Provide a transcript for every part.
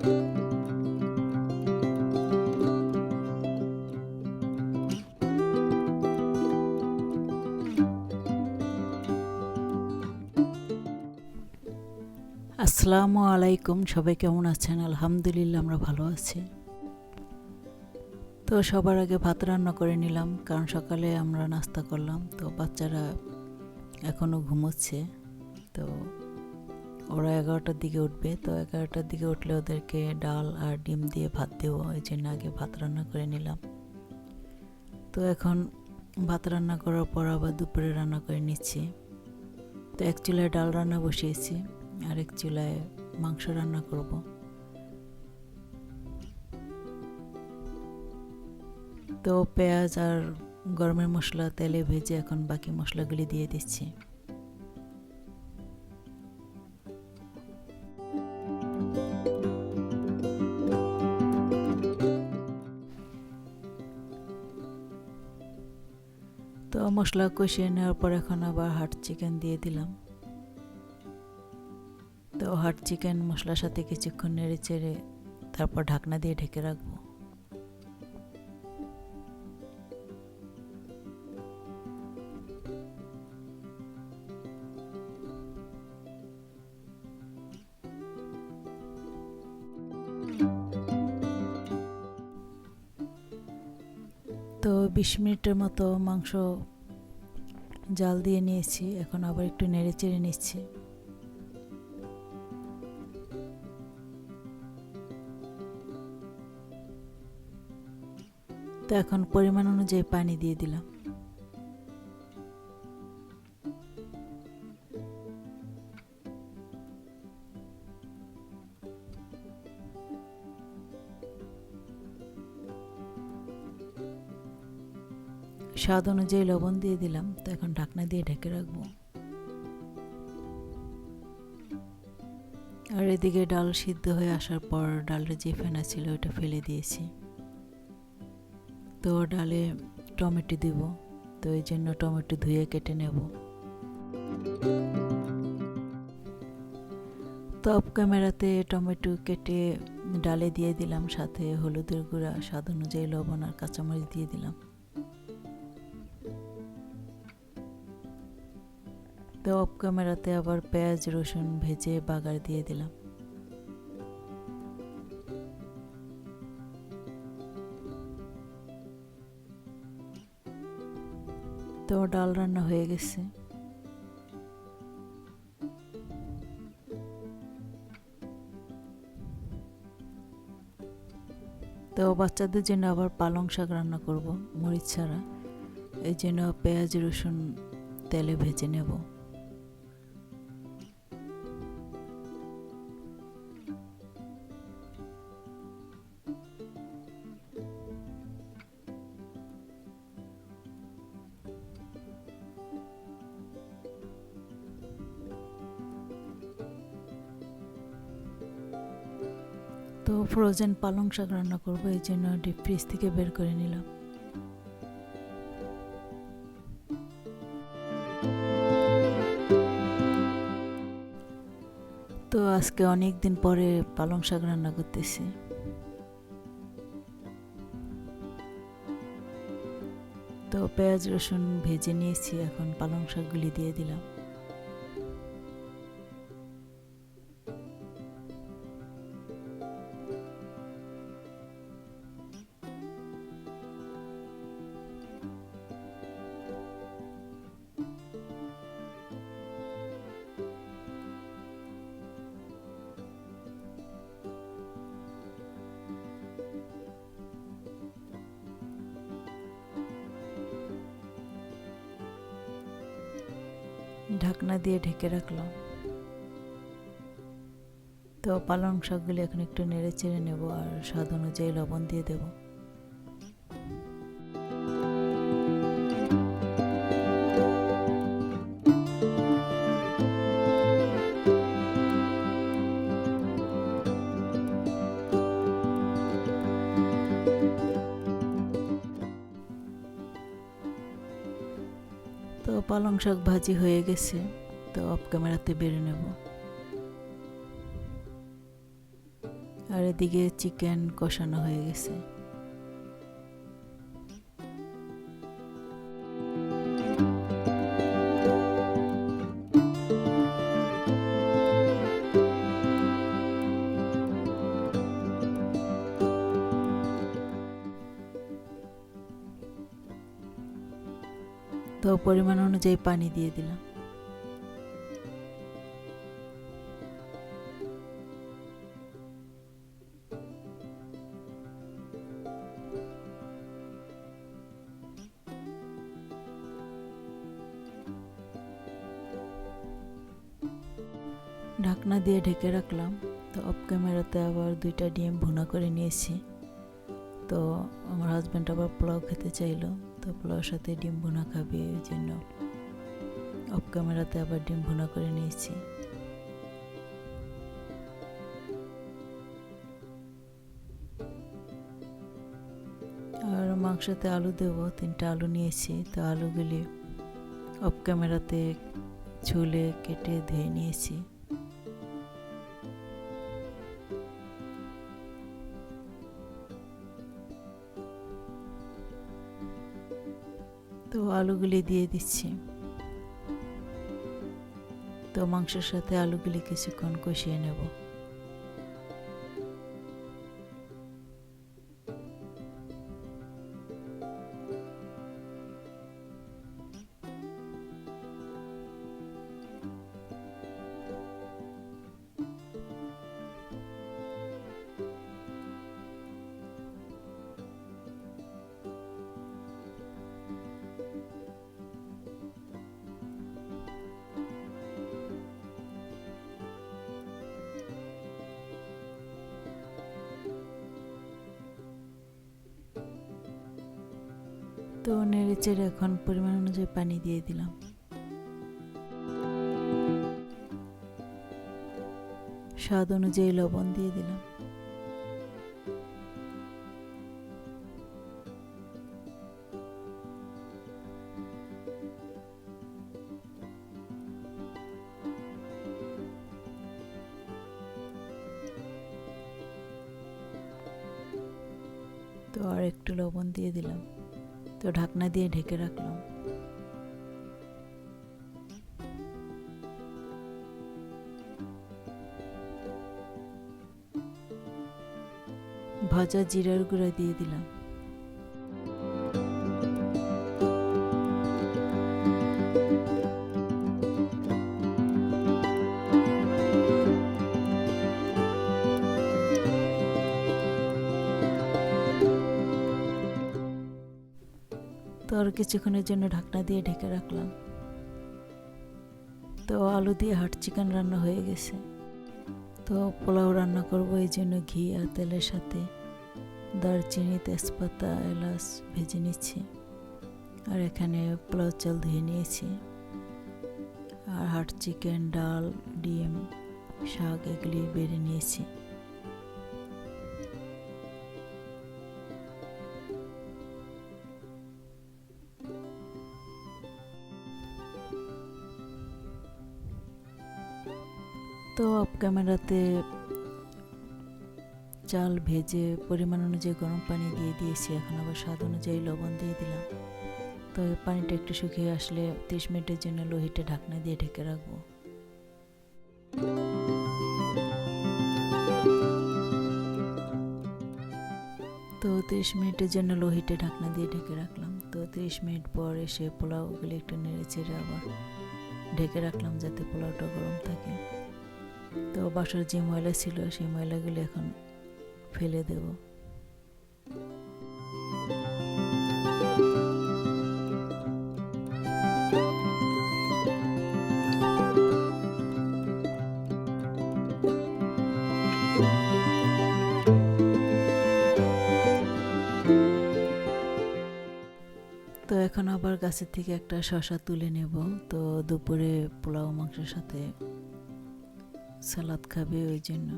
আসসালামু আলাইকুম, সবাই কেমন আছেন? আলহামদুলিল্লাহ, আমরা ভালো আছি। তো সবার আগে ভাত রান্না করে নিলাম, কারণ সকালে আমরা নাস্তা করলাম, তো বাচ্চারা এখনও ঘুমোচ্ছে, তো ওরা এগারোটার দিকে উঠবে, তো এগারোটার দিকে উঠলে ওদেরকে ডাল আর ডিম দিয়ে ভাত দেবো, এই জন্য আগে ভাত রান্না করে নিলাম। তো এখন ভাত রান্না করার পর আবার দুপুরে রান্না করে নিচ্ছি। তো এক চুলায় ডাল রান্না বসিয়েছি, আর এক চুলায় মাংস রান্না করব। তো পেঁয়াজ আর গরমের মশলা, তেলে ভেজে এখন বাকি মশলাগুলি দিয়ে দিচ্ছি। মশলা কষিয়ে নেওয়ার পর এখন আবার হাট চিকেন দিয়ে দিলাম। তো হাট চিকেন মশলার সাথে কিছুক্ষণ নেড়ে চেড়ে তারপর ঢাকনা দিয়ে ঢেকে রাখব। তো বিশ মিনিটের মতো মাংস জাল দিয়ে নিয়েছি, এখন আবার একটু নেড়ে চেড়ে নিচ্ছি। তো এখন পরিমাণ অনুযায়ী পানি দিয়ে দিলাম। স্বাদ অনুযায়ী লবণ দিয়ে দিলাম, তো এখন ঢাকনা দিয়ে ঢেকে রাখব। আর এদিকে ডাল সিদ্ধ হয়ে আসার পর ডালের যে ফেনা ছিল ওটা ফেলে দিয়েছি। তো ডালে টমেটো দিব, তো এই জন্য টমেটো ধুয়ে কেটে নেব। অফ ক্যামেরাতে টমেটো কেটে ডালে দিয়ে দিলাম, সাথে হলুদের গুঁড়া, স্বাদ অনুযায়ী লবণ আর কাঁচামরিচ দিয়ে দিলাম। তো অফ ক্যামেরাতে আবার পেঁয়াজ, রসুন ভেজে বাগার দিয়ে দিলাম। তো ডাল রান্না হয়ে গেছে। তো বাচ্চাদের জন্য আবার পালং শাক রান্না করব, মরিচ ছাড়া। এই জন্য পেঁয়াজ, রসুন তেলে ভেজে নেব। তো ফ্রোজেন পালং শাক রান্না করব, এই জন্য ডিপ ফ্রিজ থেকে বের করে নিলাম। তো আজকে অনেক দিন পরে পালং শাক রান্না করতেছি। তো পেঁয়াজ রসুন ভেজে নিয়েছি, এখন পালং শাকগুলি দিয়ে দিলাম। ঢাকনা দিয়ে ঢেকে রাখলাম। তো পালং শাকগুলি এখন একটু নেড়ে চেড়ে নেব আর স্বাদ অনুযায়ী লবণ দিয়ে দেবো। পালং শাক ভাজি হয়ে গেছে, তো অফ ক্যামেরাতে বেড়ে নেব। আর এদিকে চিকেন কষানো হয়ে গেছে। পরিমাণ অনুযায়ী পানি দিয়ে দিলাম। ঢাকনা দিয়ে ঢেকে রাখলাম। তো অফ ক্যামেরাতে আবার দুইটা ডিম ভুনা করে নিয়েছি। তো আমার হাজব্যান্ড আবার পোলাও খেতে চাইলো। তো পোলাওর সাথে ডিম ভুনা খাবে, ওই জন্য অফ ক্যামেরাতে আবার ডিম ভুনা করে নিয়েছি। আর মাংসতে আলু দেব, তিনটা আলু নিয়েছি। তো আলুগুলি অফ ক্যামেরাতে ছুলে কেটে ধুয়ে নিয়েছি। আলুগুলি দিয়ে দিচ্ছি। তো মাংসের সাথে আলুগুলি কিছুক্ষণ কষিয়ে নেব। তো নেড়ে চেড়ে এখন পরিমাণ অনুযায়ী পানি দিয়ে দিলাম। স্বাদ অনুযায়ী লবণ দিয়ে দিলাম। তো আর একটু লবণ দিয়ে দিলাম। তো ঢাকনা দিয়ে ঢেকে রাখলাম। ভাজা জিরার গুঁড়া দিয়ে দিলাম। কিছুক্ষণের জন্য ঢাকনা দিয়ে ঢেকে রাখলাম। তো আলু দিয়ে হাট চিকেন রান্না হয়ে গেছে। তো পোলাও রান্না করব এই জন্য ঘি আর তেলের সাথে। দারচিনি, তেজপাতা, এলাচ ভেজে নিচ্ছি। আর এখানে পোলাও চাল ধুয়ে নিয়েছি। আর হাট চিকেন, ডাল, ডিম, শাক এগুলি বেড়ে নিয়েছি। তো অফ ক্যামেরাতে চাল ভেজে পরিমাণ অনুযায়ী গরম পানি দিয়ে দিয়েছি। এখন আবার স্বাদ অনুযায়ী লবণ দিয়ে দিলাম। তো পানিটা একটু শুকিয়ে আসলে তিরিশ মিনিটের জন্য লোহিটা ঢাকনা দিয়ে ঢেকে রাখব। তো তিরিশ মিনিটের জন্য লোহিটা ঢাকনা দিয়ে ঢেকে রাখলাম। তো তিরিশ মিনিট পর এসে পোলাওগুলি একটু নেড়ে চেড়ে আবার ঢেকে রাখলাম যাতে পোলাওটা গরম থাকে। তো বাসার যে ময়লা ছিল, সেই ময়লাগুলো এখন ফেলে দেব। তো এখন আবার গাছের থেকে একটা শশা তুলে নেব। তো দুপুরে পোলাও মাংসের সাথে সালাদ খাবে ওই জন্য।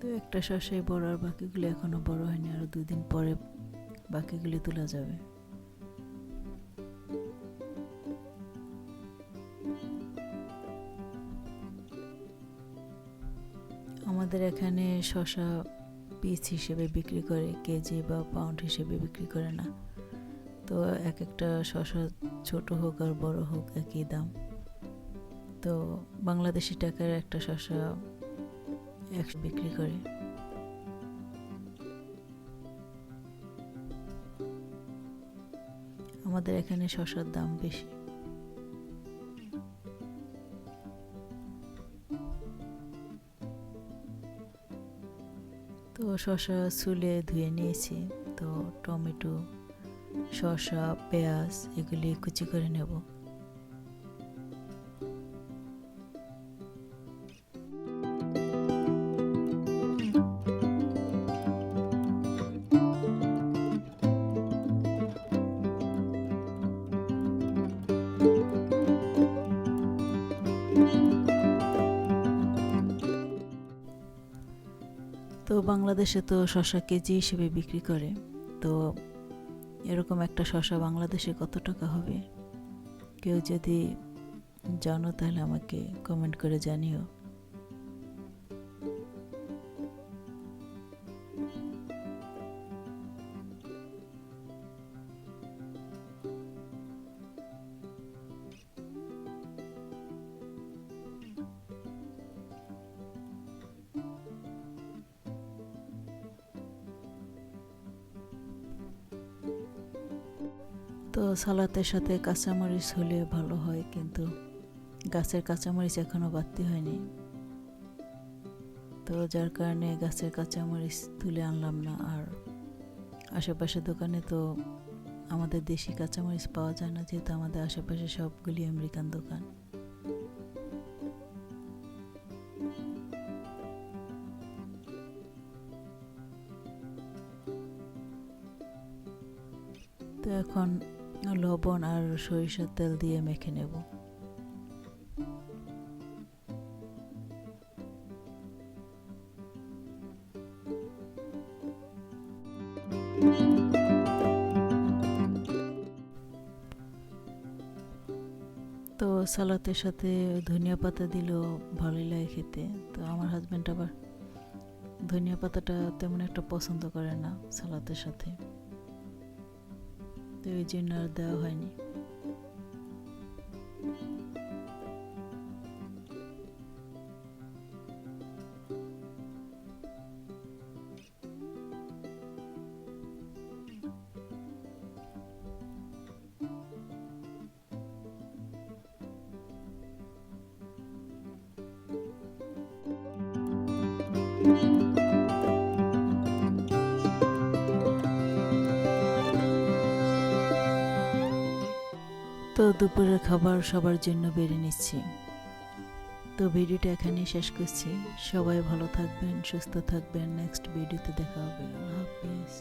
তো একটা শসায় বড় আর বাকিগুলো এখনও বড় হয়নি, আরও দুদিন পরে বাকিগুলি তোলা যাবে। আমাদের এখানে শশা পিস হিসেবে বিক্রি করে, কেজি বা পাউন্ড হিসেবে বিক্রি করে না। তো এক একটা শশা ছোট হোক আর বড় হোক একই দাম। তো বাংলাদেশি টাকার একটা শশা একশো বিক্রি করে। আমাদের এখানে শশার দাম বেশি। তো শশা চুলে ধুয়ে নিয়েছি। তো টমেটো, শসা, পেঁয়াজ, এগুলি কুচি করে নেব। বাংলাদেশে তো শশা কেজি হিসেবে বিক্রি করে, তো এরকম একটা শশা বাংলাদেশে কত টাকা হবে? কেউ যদি জানো তাহলে আমাকে কমেন্ট করে জানিও। সালাতের সাথে কাঁচামরিচ হলে ভালো হয়, কিন্তু গাছের কাঁচামরিচ এখনও বাড়তি হয়নি। তো যার কারণে গাছের কাঁচামরিচ তুলে আনলাম না, আর আশেপাশে দোকানে তো আমাদের দেশি কাঁচামরিচ পাওয়া যায় না, যেহেতু আমাদের আশেপাশে সবগুলি আমেরিকান দোকান। তো এখন লবণ আর সরিষার তেল দিয়ে মেখে নেব। তো সালাতের সাথে ধনিয়া পাতা দিলেও ভালোই লাগে খেতে। তো আমার হাজব্যান্ড আবার ধনিয়া পাতাটা তেমন একটা পছন্দ করে না সালাতের সাথে। তো এই জন্য আর দেওয়া হয়নি তো দুপুরের খাবার সবার জন্য বেড়ে নিচ্ছি। তো ভিডিওটা এখানেই শেষ করছি। সবাই ভালো থাকবেন, সুস্থ থাকবেন। নেক্সট ভিডিওতে দেখা হবে। আল্লাহ হাফিজ।